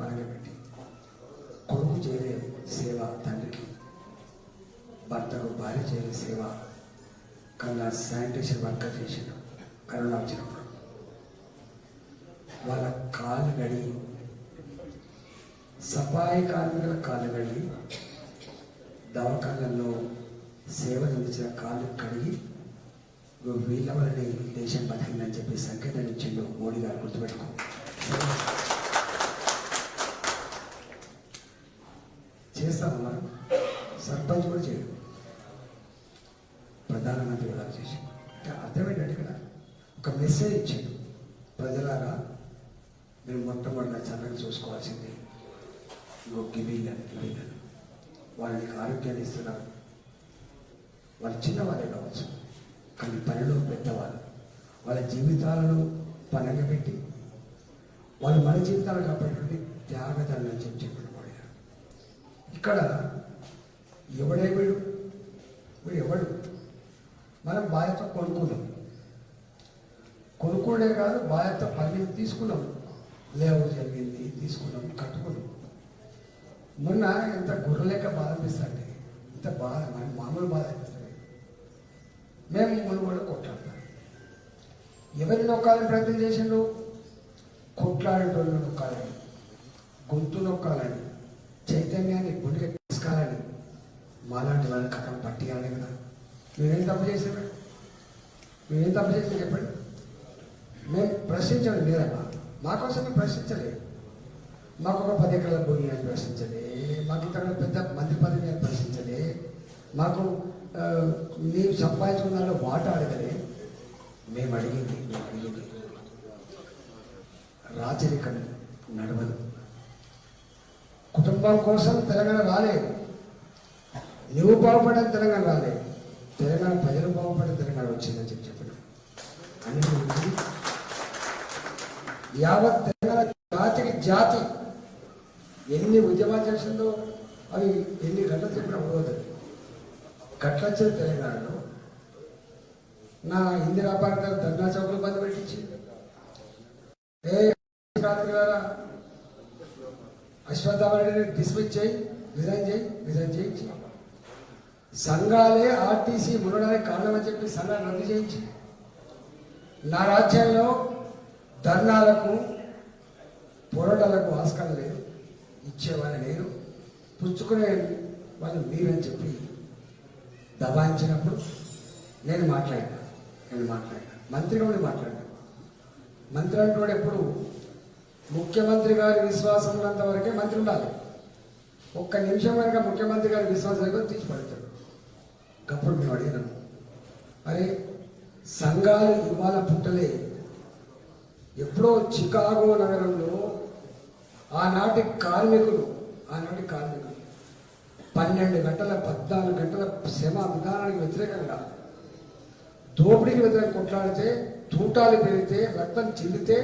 పడగబెట్టి కొడుకు చేరే సేవ తండ్రికి భర్తకు భార్య చేరే సేవ కన్నా శానిటేషన్ వర్కర్ చేసిన కరోనా వచ్చినప్పుడు వాళ్ళ కాలు గడిగి సఫాయి కార్మికుల కాలు గడిగి దవాఖానల్లో సేవలు అందించిన కాళ్ళు కడిగి వీళ్ళ వల్లనే దేశం బతికిందని చెప్పి సంకేతం ఇచ్చిండు మోడీ గారు గుర్తుపెట్టుకో. మెసేజ్ ఇచ్చాడు ప్రజలారా మీరు మొట్టమొదటి చల్లగా చూసుకోవాల్సింది ఇంకో గివీలని గివీలని వాళ్ళకి ఆరోగ్యాన్ని ఇస్తున్నారు. వాళ్ళు చిన్నవాళ్ళే కావచ్చు కానీ పనిలో పెద్దవాళ్ళు వాళ్ళ జీవితాలను పనగ పెట్టి వాళ్ళు మన జీవితాలు కాబట్టి త్యాగదారులు అని చెప్పి చెప్పిన ఇక్కడ ఎవడేవీడు వీడు? ఎవడు? మనం బాధ్యత కొనుక్కున్నాం కొనుక్కోడే కాదు బాధ్యత పని తీసుకున్నాం. లేఅవుట్ జరిగింది తీసుకున్నాం కట్టుకున్నాం. మొన్న ఎంత గొర్రెలేక బాధ అనిపిస్తుంది. ఇంత బాధ మామూలు బాధ అనిపిస్తుంది. మేము మునుగోడు కొట్లాడతాం. ఎవరిని నొక్కాలని ప్రయత్నం చేసిండు కొట్లాడేటోళ్ళు నొక్కాలని గొంతు నొక్కాలని చైతన్యాన్ని గుండెకి తీసుకాలని మాలాంటి వాళ్ళని కథం పట్టియాలి కదా. మేమేం తప్పు చేసాము మేమేం తప్పు చేసాం చెప్పండి? మేము ప్రశ్నించండి లేదమ్మా. మా కోసం మేము ప్రశ్నించలేదు మాకు ఒక పది ఎకరాల భూమి అని ప్రశ్నించలే. మాకు ఇక్కడ పెద్ద మంత్రి పదవి అని ప్రశ్నించలే. మాకు మేము సంపాదించుకున్న వాట అడగలే. మేము అడిగింది మేము అడిగింది. రాజరికం నడవదు. కుటుంబం కోసం తెలంగాణ రాలేదు నువ్వు బాగుపడని తెలంగాణ రాలేదు తెలంగాణ ప్రజలు బాగుపడడం తెలంగాణ వచ్చిందని చెప్పి చెప్పాడు. అన్ని గురించి యావత్ తెలంగాణ జాతికి జాతి. ఎన్ని ఉద్యమాలు చేసిందో అవి ఎన్ని గంటలు చెప్పినా పోదు. గట్లొచ్చిన తెలంగాణలో. నా ఇందిరా పార్క్ ధర్నా చౌకులు బంద్ పెట్టించి. ఏ అశ్వత్థామరెడ్డిని డిస్మిస్ చేయి రిజైన్ చేయి రిజైన్ చేయించి. సంఘాలే ఆర్టీసీ మునడానికి కారణమని చెప్పి సంఘాలు రద్దు చేయించి. నా రాజ్యంలో ధర్నాలకు పోరాటాలకు ఆస్కారం లేదు ఇచ్చేవాళ్ళు లేరు. పుచ్చుకునే వాళ్ళు మీరని చెప్పి దబాయించినప్పుడు నేను మాట్లాడినా నేను మాట్లాడినా. మంత్రి కూడా మాట్లాడినా. మంత్రి అంటున్నాడు ఎప్పుడు ముఖ్యమంత్రి గారి విశ్వాసం ఉన్నంత వరకే మంత్రి ఉండాలి. ఒక్క నిమిషం కనుక ముఖ్యమంత్రి గారి విశ్వాసం లేకపోతే తీసి పడతాడు. అప్పుడు మేము అడిగినాము అరే సంఘాలు ఇవాళ పుట్టలే. ఎప్పుడో చికాగో నగరంలో ఆనాటి కార్మికులు ఆనాటి కార్మికులు పన్నెండు గంటల పద్నాలుగు గంటల శ్రమ విధానానికి వ్యతిరేకంగా దోపిడీకి వ్యతిరేకంగా కొట్లాడితే తూటాలు పెరిగితే రక్తం చిందితే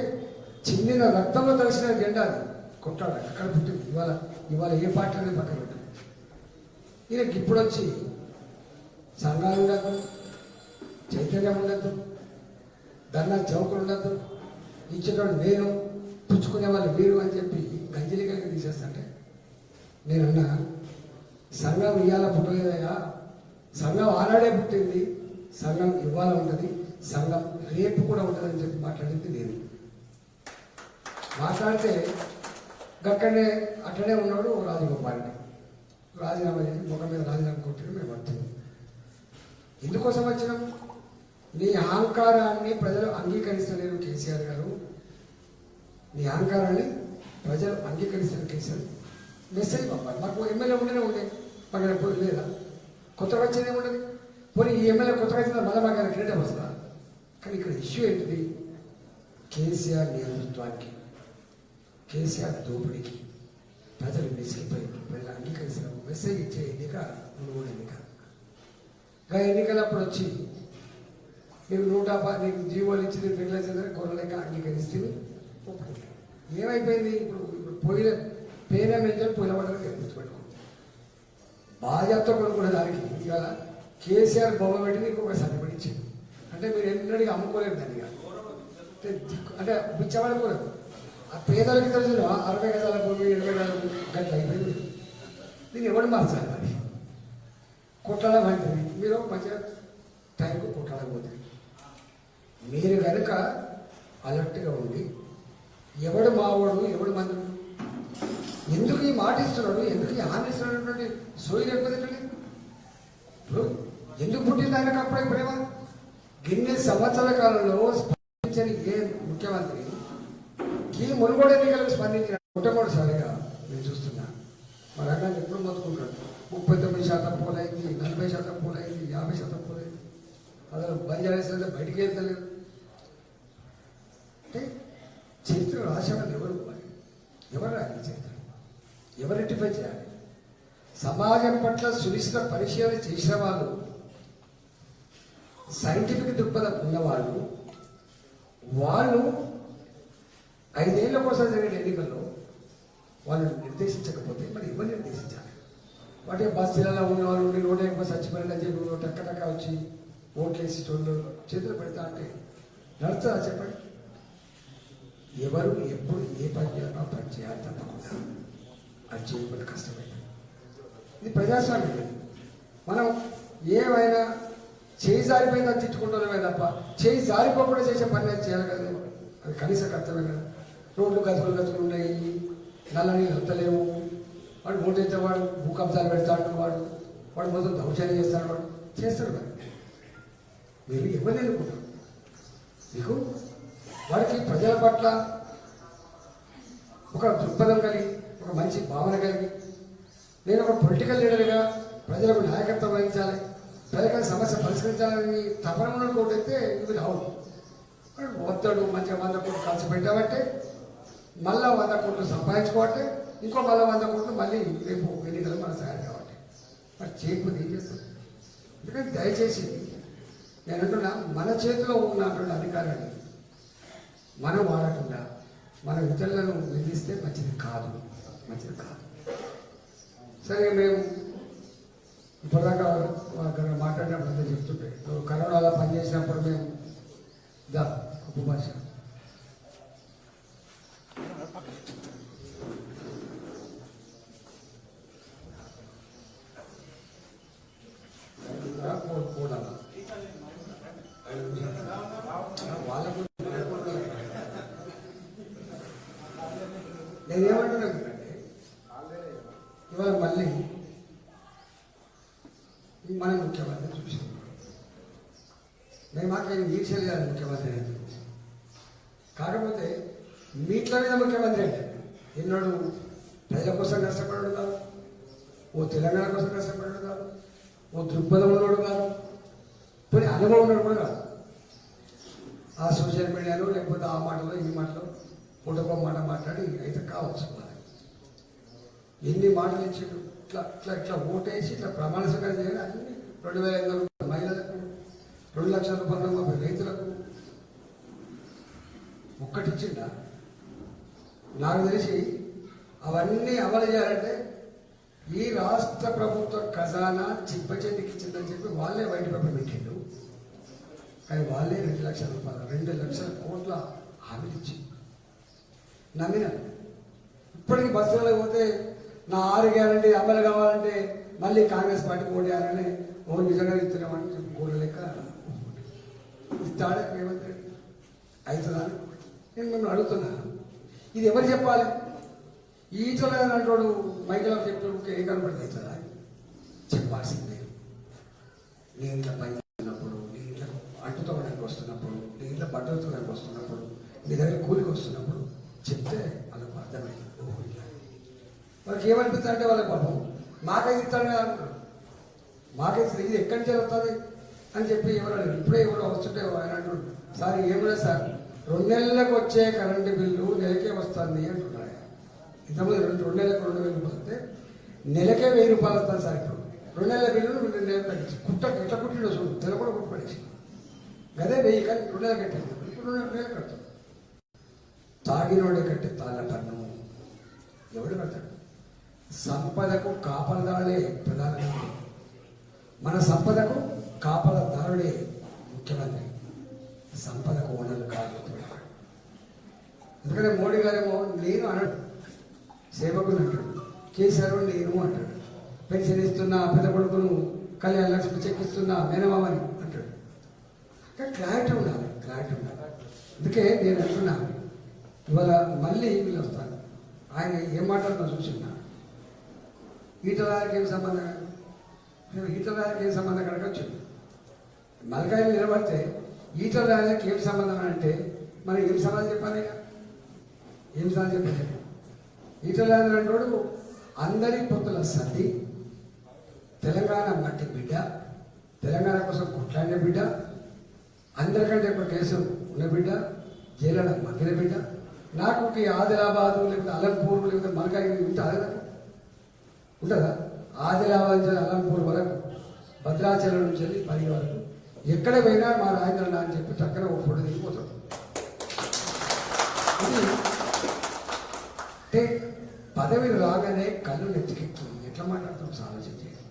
చిందిన రక్తంలో కలిసిన జెండా అది. కొట్లాడ అక్కడ పుట్టింది. ఇవాళ ఇవాళ ఏ పార్టీ అనేది పక్కన పెట్టింది ఈయనకి ఇప్పుడు వచ్చి సంఘాలు ఉండదు చైతన్యం ఉండదు ధర్నా చౌకులు ఉండదు ఇచ్చేటోడు నేను పుచ్చుకునే వాళ్ళు మీరు అని చెప్పి గంజిలి కలిగి తీసేస్తుంటే నేనన్నా సంఘం ఇవాళ పుట్టలేదయ్యా. సంఘం ఆనాడే పుట్టింది సంఘం ఇవాళ ఉంటుంది సంఘం రేపు కూడా ఉంటుందని చెప్పి మాట్లాడింది నేను. మాట్లాడితే గక్కడనే అట్లనే ఉన్నాడు రాజగోపాలని రాజీనామా చేసి ముఖం మీద రాజీనామా కొట్టిన మేము వచ్చింది ఎందుకోసం వచ్చినాం? నీ అహంకారాన్ని ప్రజలు అంగీకరిస్తలేరు కేసీఆర్ గారు. నీ అహంకారాన్ని ప్రజలు అంగీకరిస్తారు కేసీఆర్ మెసేజ్ పంపాలి. మాకు ఎమ్మెల్యే ఉండనే ఉండే. మాకు ఎప్పుడు లేదా? కొత్తగా వచ్చేది ఉండదు పోనీ ఈ ఎమ్మెల్యే కొత్తగా వచ్చిన మళ్ళీ మాకు క్రీడ వస్తుందా? కానీ ఇక్కడ ఇష్యూ ఏంటిది? కేసీఆర్ నేతృత్వానికి కేసీఆర్ దోపిడీకి ప్రజలు విసిగిపోయి ప్రజలు అంగీకరిస్తారు మెసేజ్ ఇచ్చే ఎన్నిక మునుగోడు ఎన్నిక. ఎన్నికలప్పుడు వచ్చి నీకు నూట నీకు జీవోలు ఇచ్చి నీకు రెగ్యులేషన్ గొర్రెలక అంగీకరిస్తే ఏమైపోయింది? ఇప్పుడు ఇప్పుడు పోయిన పేరే మేజర్ పోయిన వాళ్ళకి గుర్తుపెట్టుకో. బాధ్యత కొనుక్కునే దానికి ఇవాళ కేసీఆర్ బొమ్మ పెట్టి నీకు ఒక సర్టిఫికేట్ ఇచ్చింది. అంటే మీరు ఎన్నడికి అమ్ముకోలేదు దాన్ని అంటే అంటే బిచ్చబడుకోలేదు ఆ పేదలకి తెలిసిన అరవై గజాల భూమి ఇరవై గజాల భూమి గట్ల అయిపోయింది. దీన్ని ఎవడు మార్చాలి మరి? కుట్రడం అంటే మీరు మంచిగా టైంకు కుట్రడకపోతుంది మీరు కనుక అలర్ట్గా ఉండి ఎవడు మావాడు ఎవడు మందుడు ఎందుకు ఈ మాట ఇస్తున్నాడు? ఎందుకు ఈ హామీ ఇస్తున్నాడు సోయి లేకపోతే ఇప్పుడు ఎందుకు పుట్టింది ఆయనకు అప్పుడే ప్రేమ? గిన్నె సంవత్సరాల కాలంలో స్పందించని ఏ ముఖ్యమంత్రి ఈ మునుగోడ ఎన్నికలకు స్పందించిన మొట్టమొదటిసారిగా నేను చూస్తున్నా. మరి అన్న ఎప్పుడు మొత్తుకుంటాడు. ముప్పై తొమ్మిది శాతం పోలైంది నలభై శాతం పోలైంది యాభై శాతం పోలైంది. అసలు బంజారా బయటికి వెళ్తలేదు. అంటే చరిత్ర రాసేవాళ్ళు ఎవరు మరి? ఎవరు రాయాలి చరిత్ర? ఎవరు రెక్టిఫై చేయాలి? సమాజం పట్ల సునిశ్చిత పరిశీలన చేసిన వాళ్ళు సైంటిఫిక్ దృక్పథం ఉన్నవాళ్ళు వాళ్ళు ఐదేళ్ళ కోసం జరిగిన ఎన్నికల్లో వాళ్ళు నిర్దేశించకపోతే మరి ఎవరు నిర్దేశించాలి? వాటి బస్సులలో ఉన్న వాళ్ళు ఉండి నూట ఎక్కువ చచ్చిపోయిన చెప్పి టక్క టక్క వచ్చి ఓట్లేసి చోళ్ళు చేతులు పెడతా అంటే నడుచదా చెప్పండి? ఎవరు ఎప్పుడు ఏ పని చేయాలో ఆ పని చేయాలి తప్పకుండా. అది చేయకుండా కష్టమైంది. ఇది ప్రజాస్వామ్యం. మనం ఏమైనా చేయి జారిపోయిందని తిట్టుకుంటున్నామే తప్ప చేయి జారిపోకుండా చేసే పని అది చేయాలి కదా? అది కనీస కర్తవ్యం కదా రోడ్లు గతులు గతులు ఉన్నాయి. నల్ల నీళ్ళు వస్తలేవు వాడు ఓటైతే వాడు భూ పెడతాడు వాడు. వాడు మొత్తం దౌర్జన్యం చేస్తాడు వాడు. చేస్తాడు కదా మీరు ఎవరిని ఎన్నుకుంటారు మీకు వారికి ప్రజల పట్ల ఒక దృక్పథం కలిగి ఒక మంచి భావన కలిగి నేను ఒక పొలిటికల్ లీడర్గా ప్రజలకు నాయకత్వం వహించాలి ప్రజల సమస్య పరిష్కరించాలని తపన ఉన్నట్టు ఇది అవును వాడు మంచిగా వంద కోట్లు ఖర్చు పెట్టామంటే మళ్ళా వంద కోట్లు సంపాదించుకోవట్టే ఇంకో మళ్ళీ వంద కోట్లు మళ్ళీ రేపు ఎన్నికలు మన సాయం కాబట్టి మరి చేయకపోతే ఏం చేస్తాం? ఎందుకంటే దయచేసి నేను అంటున్నా మన చేతిలో ఉన్నటువంటి అధికారాన్ని మనం వాడకుండా మన ఇతరులను నిందిస్తే మంచిది కాదు. మంచిది కాదు. సరే మేము ఇప్పటిదాకా అక్కడ మాట్లాడినప్పుడు అంతా చెప్తుంటే కరోనాలో పనిచేసినప్పుడు మేము దా ఉపభాష కూడాలా వాళ్ళకు నేనేమంటున్నాను అంటే ఇవాళ మళ్ళీ మన ముఖ్యమంత్రి చూసాం మేము మాకేం కాదు ముఖ్యమంత్రి అనేది కాకపోతే మీట్ల మీద ముఖ్యమంత్రి అంటే ఎన్నోడు ప్రజల కోసం కష్టపడడు కాదు ఓ తెలంగాణ కోసం కష్టపడడు కాదు ఓ దృక్పథం ఉన్నాడు కాదు కొన్ని అనుభవం ఉన్నాడు కూడా కాదు. ఆ సోషల్ మీడియాలో లేకపోతే ఆ మాటలో ఈ మాటలో ఒకటొక మాట మాట్లాడి అయితే కావచ్చు ఎన్ని మాటలు ఇచ్చిండు ఇట్లా ఇట్లా ఇట్లా ఓటేసి ఇట్లా ప్రమాణ స్వీకారం చేయడం అన్ని రెండు వేల ఐదు రెండు లక్షల రూపాయల ముప్పై రైతులకు ఒక్కటిచ్చిండ నాకు తెలిసి అవన్నీ అమలు చేయాలంటే ఈ రాష్ట్ర ప్రభుత్వ ఖజానా చిప్ప ఇచ్చిందని చెప్పి వాళ్ళే బయట పెట్టిండు. కానీ వాళ్ళే రెండు లక్షల రూపాయలు రెండు లక్షల కోట్ల హామీలిచ్చి ఇచ్చి నమ్మినాను ఇప్పటికి బస్సులో పోతే నా ఆరు గ్యారంటీ అమలు కావాలంటే మళ్ళీ కాంగ్రెస్ పార్టీ ఓడియాలని ఓ నిజంగా ఇస్తున్నామని చెప్పి లెక్క ఇస్తాడే రేవంత్ రెడ్డి అవుతుందా అని నేను మిమ్మల్ని అడుగుతున్నాను ఇది ఎవరు చెప్పాలి? ఈటల అంటాడు మైకల్ చెప్తాడు ఏ కనపడితే అవుతుందా చెప్పాల్సిందే నేను. ఇట్లా పని చేస్తున్నప్పుడు నేను ఇట్లా అంటుతో వస్తున్నప్పుడు నేను ఇట్లా వస్తున్నప్పుడు మీ దగ్గర కూలికి వస్తున్నప్పుడు చెప్తే వాళ్ళకు అర్థమైంది. వాళ్ళకి ఏమనిపిస్తుంది అంటే వాళ్ళకి పాపం మాకైతే ఇస్తాడు కదా మాకైతే ఇది ఎక్కడి నుంచి వస్తుంది? అని చెప్పి ఎవరు ఇప్పుడే ఇవ్వడం వస్తుంటే ఆయన అంటున్నాడు సార్ ఏమిరా సార్? రెండు నెలలకు వచ్చే కరెంటు బిల్లు నెలకే వస్తుంది అంటున్నాడు ఆయన. ఇంతకుముందు రెండు రెండు నెలలకు రెండు వేలు వస్తే నెలకే వెయ్యి రూపాయలు వస్తుంది సార్ ఇప్పుడు. రెండు నెలల బిల్లు రెండు నెలలు తగ్గించి కుట్ట ఎట్లా కుట్టిండో చూడు. తెల కూడా కుట్టుపడేసి. గదే వెయ్యి కానీ రెండు నెలలు కట్టింది. ఇప్పుడు రెండు నెలలు కడతాం తాగినోడే కట్టే తాళ్ళ పన్ను. ఎవడు కడతాడు? సంపదకు కాపలదారులే ప్రధానమంత్రి మన సంపదకు కాపలదారుడే ముఖ్యమంత్రి. సంపదకు ఓనర్లు కాదు ఎందుకంటే మోడీ గారేమో నేను అనడు. సేవకుని అంటాడు. కేసీఆర్ నేను అంటాడు. పెన్షన్ ఇస్తున్నా పెద్ద కొడుకును కళ్యాణ లక్ష్మి చెక్కిస్తున్నా మేనమామని అంటాడు. కానీ క్లారిటీ ఉండాలి క్లారిటీ ఉండాలి. అందుకే నేను అంటున్నా ఇవాళ మళ్ళీ వీళ్ళు వస్తాను ఆయన ఏం మాట్లాడుతున్నా చూసిన్నా ఈటలారికి ఏం సంబంధం? మేము ఈటలారికి ఏం సంబంధం? కనుక వచ్చింది నలగాయలు నిలబడితే ఈటలారికి ఏం సంబంధం అని అంటే? మనం ఏం సమాధానం చెప్పాలి ఇక? ఏం సమాధానం చెప్పాలి రాజు అన్నప్పుడు అందరి పొత్తుల సర్ది తెలంగాణ మట్టి బిడ్డ తెలంగాణ కోసం కొట్లాడిన బిడ్డ అందరికంటే ఒక కేసు ఉన్న బిడ్డ జైలలో మగ్గిన బిడ్డ నాకు ఈ ఆదిలాబాదు లేకపోతే అలంపూర్ లేకపోతే మనకాయ ఉంటుందా ఉంటుందా? ఆదిలాబాద్ నుంచి అలంపూర్ వరకు భద్రాచలం నుంచి వెళ్ళి పని వరకు ఎక్కడ పోయినా మా రాజేంద్ర అని చెప్పి చక్కగా ఒక ఫోటో దిగిపోతాడు. అంటే పదవి రాగానే కళ్ళు నెత్తికెక్కి ఎట్లా మాట్లాడుతాం ఆలోచన చేయాలి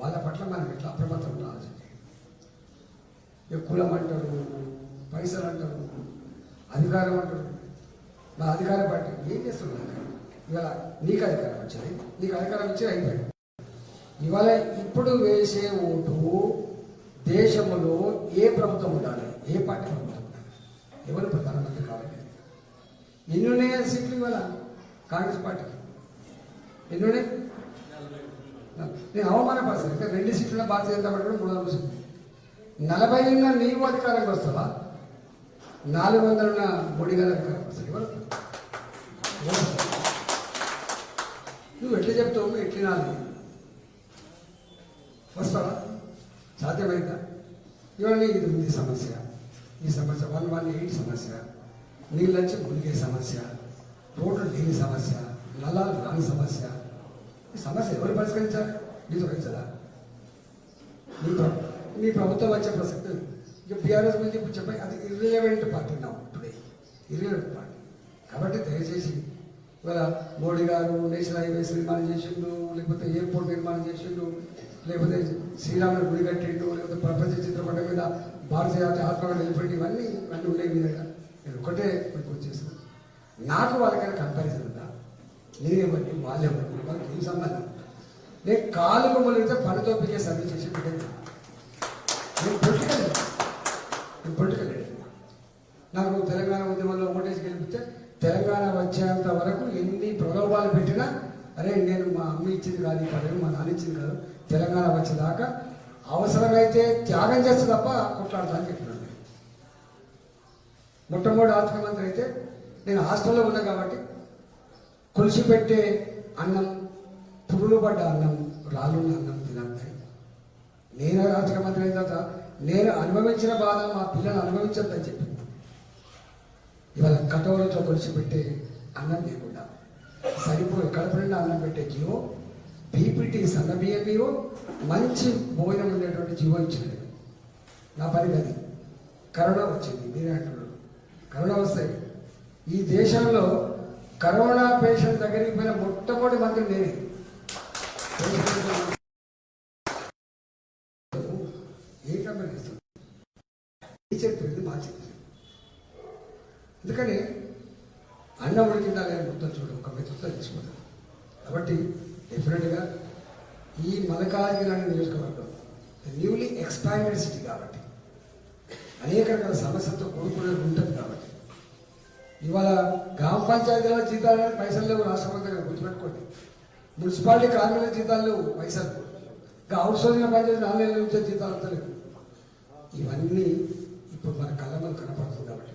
వాళ్ళ పట్ల మనం ఎట్లా అప్రమత్తం ఉండాలి ఆలోచన చేయాలి కులం అంటారు పైసలు అంటారు అధికారం అంటారు. నా అధికార పార్టీ ఏం చేస్తున్నారు ఇవాళ నీకు అధికారం వచ్చింది నీకు అధికారం వచ్చి అయిపోయింది. ఇవాళ ఇప్పుడు వేసే ఓటు దేశంలో ఏ ప్రభుత్వం ఉండాలి? ఏ పార్టీ ప్రభుత్వం ఉండాలి? ఎవరు ప్రధానమంత్రి కావాలి? ఎన్ని ఉన్నాయా సీట్లు ఇవాళ కాంగ్రెస్ పార్టీకి ఎన్ని ఉన్నాయి నేను అవమానపరచాను. ఇంకా రెండు సీట్ల భారతీయ జనతా పార్టీ కూడా మూడు వందల సీట్లు. నలభై ఉన్న నీవు అధికారంకి వస్తావా? నాలుగు వందల మోడీ గారు అధికారం వస్తావు ఎవరు? నువ్వు ఎట్లా చెప్తావు? ఎట్లా నాలుగు వస్తావా? సాధ్యమైందా? ఇవాళ ఇది ఉంది సమస్య. ఈ సమస్య వన్ వన్ ఎయిట్ సమస్య నీళ్ళంచి మునిగే సమస్య రోడ్లు లేని సమస్య నల్లాలు రాని సమస్య. ఈ సమస్య ఎవరు పరిష్కరించారు నీతో పెంచదా నీ మీ నీ ప్రభుత్వం వచ్చే ప్రసక్తి ఇక బీఆర్ఎస్ గురించి ఇప్పుడు చెప్పాయి అది ఇర్రిలవెంట్ పార్టీ నా టుడే ఇర్రిలవెంట్ పార్టీ కాబట్టి దయచేసి ఇవాళ మోడీ గారు నేషనల్ హైవేస్ నిర్మాణం చేసిండు లేకపోతే ఎయిర్పోర్ట్ నిర్మాణం చేసిండు లేకపోతే శ్రీరాముడు గుడి కట్టిండు లేకపోతే ప్రపంచ చిత్రపట మీద భారతీయ జాతి ఆత్మగా ఇవన్నీ ఇవన్నీ ఉన్నాయి మీ దగ్గర. నేను ఒకటే మీకు వచ్చేసాను నాకు వాళ్ళకైనా కంపారిజన్ ఉందా? నేనేమండి వాళ్ళేమండి వాళ్ళకి ఏం సంబంధం? నేను కాలు మొదలైతే పనితో పికే సర్వీస్ చేసి పెట్టేది నేను పొలిటికల్ నేను నాకు తెలంగాణ ఉద్యమంలో ఓటేసి గెలిపితే తెలంగాణ వచ్చేంత వరకు ఎన్ని ప్రలోభాలు పెట్టినా అరే నేను మా అమ్మ ఇచ్చింది కాదు ఈ పదవి మా నాన్న ఇచ్చింది కాదు తెలంగాణ వచ్చేదాకా అవసరమైతే త్యాగం చేస్తే తప్ప కొట్లాడతానని చెప్పినాను మొట్టమొదటి ఆర్థిక మంత్రి అయితే నేను హాస్టల్లో ఉన్నా కాబట్టి కొలిసి పెట్టే అన్నం పురులు పడ్డ అన్నం రాళ్ళున్న అన్నం తినంతాయి నేను ఆర్థిక మంత్రి అయిన తర్వాత నేను అనుభవించిన బాధ మా పిల్లలు అనుభవించద్దని చెప్పి ఇవాళ కటోరతో కొలిసి పెట్టే అన్నం లేకుండా సరిపోయి కడుపు నిండా అన్నం పెట్టే జీవో బీపీటీ సన్న మంచి భోజనం ఉండేటువంటి జీవో ఇచ్చినది నా పని అది కరోనా వచ్చింది మీరే అంటున్నారు. కరోనా వస్తాయి. ఈ దేశంలో కరోనా పేషెంట్ దగ్గరికి పోయిన మొట్టమొదటి మంత్రి నేనే. ఏ కంపెనీ ఇస్తుంది ఈ మా చెప్పింది ఎందుకని? అన్నం ఉడికిందా లేని మొత్తం చూడు ఒక మెతుకుతో తీసుకుంటాం కాబట్టి డెఫినెట్గా ఈ మలకాజిగిరి నియోజకవర్గం. న్యూలీ ఎక్స్పాండెడ్ సిటీ కాబట్టి. అనేక రకాల సమస్యలతో కూడుకునేది ఉంటుంది కాబట్టి. ఇవాళ గ్రామ పంచాయతీల జీతాలు పైసలు లేవు రాష్ట్ర ప్రభుత్వం గుర్తుపెట్టుకోండి. మున్సిపాలిటీ కార్మికుల జీతాలు లేవు పైసలు. ఇంకా అవుట్ సోర్సింగ్ పంచాయతీ నాలుగు నెలల నుంచే జీతాలు వస్తలేవు. ఇవన్నీ ఇప్పుడు మన కళ్ళ మనకు కనపడుతుంది కాబట్టి.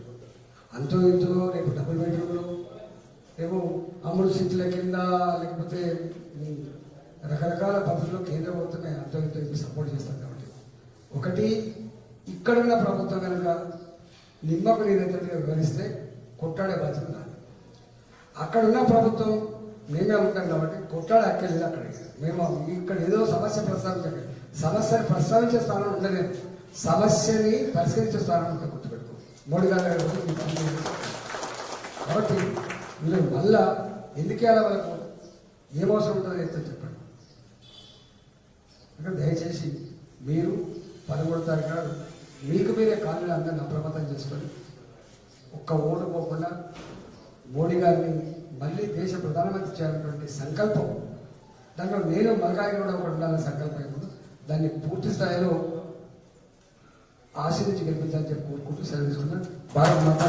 అంతో ఇంతో రేపు డబుల్ బెడ్రూమ్లో ఏమో అమృత్ సిటీల కింద లేకపోతే రకరకాల పద్ధతులు కేంద్ర ప్రభుత్వమే అంతో ఇంతో సపోర్ట్ చేస్తాం కాబట్టి. ఒకటి ఇక్కడున్న ప్రభుత్వం కనుక నిమ్మకు నిరంతరంగా వివరిస్తే కొట్టాడే బాధ్యత నాది. అక్కడ ఉన్న ప్రభుత్వం మేమే ఉంటాం కాబట్టి కొట్టాడే అక్కర్లేదు అక్కడ మేము ఇక్కడ ఏదో సమస్య ప్రస్తావించండి. సమస్యను ప్రస్తావించే స్థానం ఉండలేదు సమస్యని పరిష్కరించే స్థానం ఉంటుంది గుర్తుపెట్టుకో. మోడీ గారు కాబట్టి మీరు మళ్ళా ఎందుకు వెళ్ళాలి వాళ్ళకు ఏం అవసరం ఉంటుందో చెప్తే చెప్పండి. దయచేసి మీరు పదమూడు తారీఖు నాడు మీకు మీరే కాళ్ళు అందరిని అప్రమత్తం చేసుకొని ఒక్క ఓటు పోకుండా మోడీ గారిని మళ్ళీ దేశ ప్రధానమంత్రి చేయాలన్నటువంటి సంకల్పం దాంట్లో నేను మగాయి కూడా ఒకటి ఉండాలని సంకల్పం ఇప్పుడు దాన్ని పూర్తి స్థాయిలో ఆశీర్వించి గెలిపించాలని చెప్పి కోరుకుంటూ సెలవు తీసుకున్నాను భారత మాతా